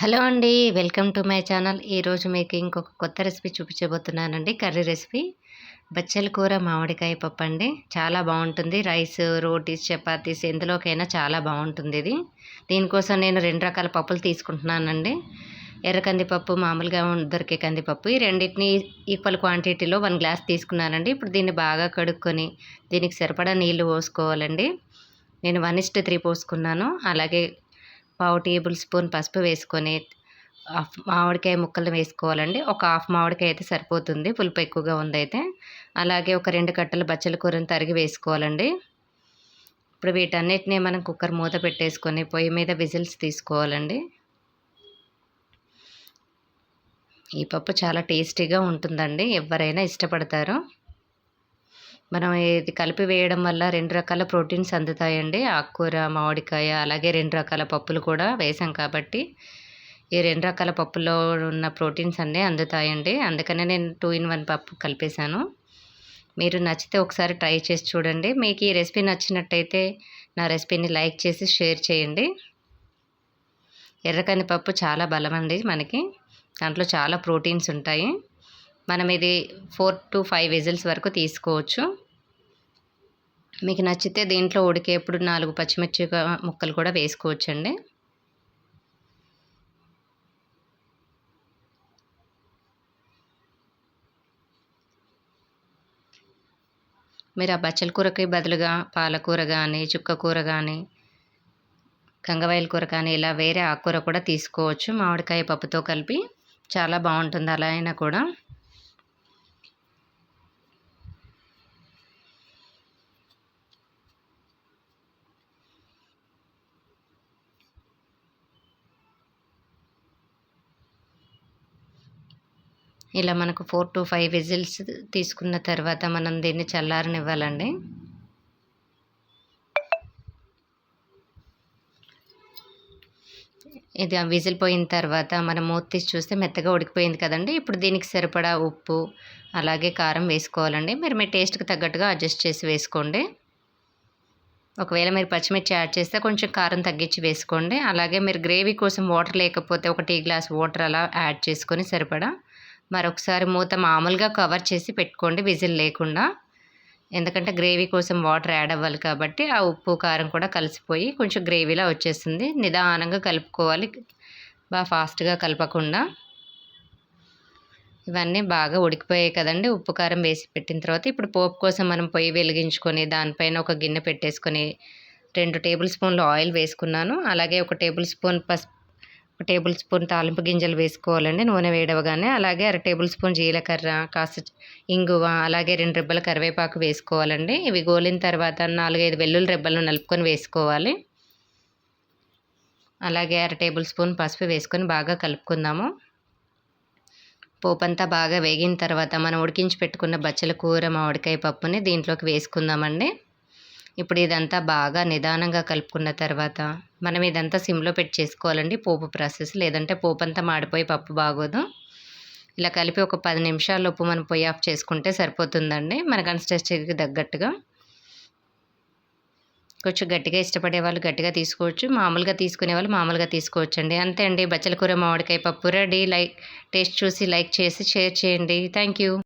Hello అండి welcome to my channel. ఈరోజు మీకు ఇంకొక కొత్త రెసిపీ చూపించబోతున్నానండి కర్రీ రెసిపీ. బచ్చల కూర మామిడికాయ పప్పు అండి. చాలా బాగుంటుంది. రైస్ రోటీస్ చపాతీస్ ఎందులోకైనా చాలా బాగుంటుంది ఇది. దీనికోసం నేను రెండు రకాల పప్పులు తీసుకుంటున్నానండి. ఎర్ర కందిపప్పు మామూలుగా దొరికే కందిపప్పు. ఈ రెండింటిని ఈక్వల్ క్వాంటిటీలో వన్ గ్లాస్ తీసుకున్నానండి. ఇప్పుడు దీన్ని బాగా కడుక్కొని దీనికి సరిపడా నీళ్ళు పోసుకోవాలండి. నేను వన్ ఇస్ట్ త్రీ పోసుకున్నాను. అలాగే పావు టేబుల్ స్పూన్ పసుపు వేసుకొని హాఫ్ మామిడికాయ ముక్కలు వేసుకోవాలండి. ఒక హాఫ్ మామిడికాయ అయితే సరిపోతుంది. పులుపు ఎక్కువగా ఉందైతే. అలాగే ఒక రెండు కట్టలు బచ్చల కూరని తరిగి వేసుకోవాలండి. ఇప్పుడు వీటన్నిటిని మనం కుక్కర్ మూత పెట్టేసుకొని పొయ్యి మీద విజిల్స్ తీసుకోవాలండి. ఈ పప్పు చాలా టేస్టీగా ఉంటుందండి. ఎవరైనా ఇష్టపడతారు. మనం ఇది కలిపి వేయడం వల్ల రెండు రకాల ప్రోటీన్స్ అందుతాయండి. ఆకుకూర మామిడికాయ అలాగే రెండు రకాల పప్పులు కూడా వేసాం కాబట్టి ఈ రెండు రకాల పప్పులో ఉన్న ప్రోటీన్స్ అన్నీ అందుతాయండి. అందుకనే నేను టూ ఇన్ వన్ పప్పు కలిపేశాను. మీరు నచ్చితే ఒకసారి ట్రై చేసి చూడండి. మీకు ఈ రెసిపీ నచ్చినట్టయితే నా రెసిపీని లైక్ చేసి షేర్ చేయండి. ఎర్రకంది పప్పు చాలా అండి మనకి. దాంట్లో చాలా ప్రోటీన్స్ ఉంటాయి. మనం ఇది ఫోర్ టు ఫైవ్ విజిల్స్ వరకు తీసుకోవచ్చు. మీకు నచ్చితే దీంట్లో ఉడికేప్పుడు నాలుగు పచ్చిమిర్చి ముక్కలు కూడా వేసుకోవచ్చండి. మీరు ఆ బచ్చల కూరకి బదులుగా పాలకూర కానీ చుక్క కూర కానీ కంగవాయల కూర కానీ ఇలా వేరే ఆకుకూర కూడా తీసుకోవచ్చు. మామిడికాయ పప్పుతో కలిపి చాలా బాగుంటుంది అలా అయినా కూడా. ఇలా మనకు ఫోర్ టు ఫైవ్ విజిల్స్ తీసుకున్న తర్వాత మనం దీన్ని చల్లారనివ్వాలండి. ఇది విజిల్ పోయిన తర్వాత మనం మూత తీసి చూస్తే మెత్తగా ఉడికిపోయింది కదండి. ఇప్పుడు దీనికి సరిపడా ఉప్పు అలాగే కారం వేసుకోవాలండి. మీరు మీ టేస్ట్కి తగ్గట్టుగా అడ్జస్ట్ చేసి వేసుకోండి. ఒకవేళ మీరు పచ్చిమిర్చి యాడ్ చేస్తే కొంచెం కారం తగ్గించి వేసుకోండి. అలాగే మీరు గ్రేవీ కోసం వాటర్ లేకపోతే ఒక టీ గ్లాస్ వాటర్ అలా యాడ్ చేసుకొని సరిపడా మరొకసారి మూత మామూలుగా కవర్ చేసి పెట్టుకోండి విజిల్ లేకుండా. ఎందుకంటే గ్రేవీ కోసం వాటర్ యాడ్ అవ్వాలి కాబట్టి ఆ ఉప్పు కారం కూడా కలిసిపోయి కొంచెం గ్రేవీలా వచ్చేస్తుంది. నిదానంగా కలుపుకోవాలి. బాగా ఫాస్ట్గా కలపకుండా. ఇవన్నీ బాగా ఉడికిపోయాయి కదండి. ఉప్పు కారం వేసి పెట్టిన తర్వాత ఇప్పుడు పోపు కోసం మనం పొయ్యి వెలిగించుకొని దానిపైన ఒక గిన్నె పెట్టేసుకొని రెండు టేబుల్ స్పూన్లు ఆయిల్ వేసుకున్నాను. అలాగే ఒక టేబుల్ స్పూన్ పసుపు ఒక టేబుల్ స్పూన్ తాలింపు గింజలు వేసుకోవాలండి. నూనె వేడవగానే అలాగే అర టేబుల్ స్పూన్ జీలకర్ర కాస్త ఇంగువ అలాగే రెండు రెబ్బల కరివేపాకు వేసుకోవాలండి. ఇవి గోలిన తర్వాత నాలుగైదు వెల్లుల్లి రెబ్బలను నలుపుకొని వేసుకోవాలి. అలాగే అర టేబుల్ స్పూన్ పసుపు వేసుకొని బాగా కలుపుకుందాము. పోపంతా బాగా వేగిన తర్వాత మనం ఉడికించి పెట్టుకున్న బచ్చల కూర మామిడికాయ పప్పుని దీంట్లోకి వేసుకుందామండి. ఇప్పుడు ఇదంతా బాగా నిదానంగా కలుపుకున్న తర్వాత మనం ఇదంతా సిమ్లో పెట్టి చేసుకోవాలండి. పోపు ప్రాసెస్ లేదంటే పోపు అంతా మాడిపోయి పప్పు బాగోదు. ఇలా కలిపి ఒక పది నిమిషాల్లోపు మనం పొయ్యి ఆఫ్ చేసుకుంటే సరిపోతుందండి. మన కన్సిస్టెన్సీకి తగ్గట్టుగా. కొంచెం గట్టిగా ఇష్టపడే వాళ్ళు గట్టిగా తీసుకోవచ్చు. మామూలుగా తీసుకునే వాళ్ళు మామూలుగా తీసుకోవచ్చు అండి అంతే అండి. బచ్చల కూర మామిడికాయ పప్పు రెడీ. లైక్ టేస్ట్ చూసి లైక్ చేసి షేర్ చేయండి. Thank you.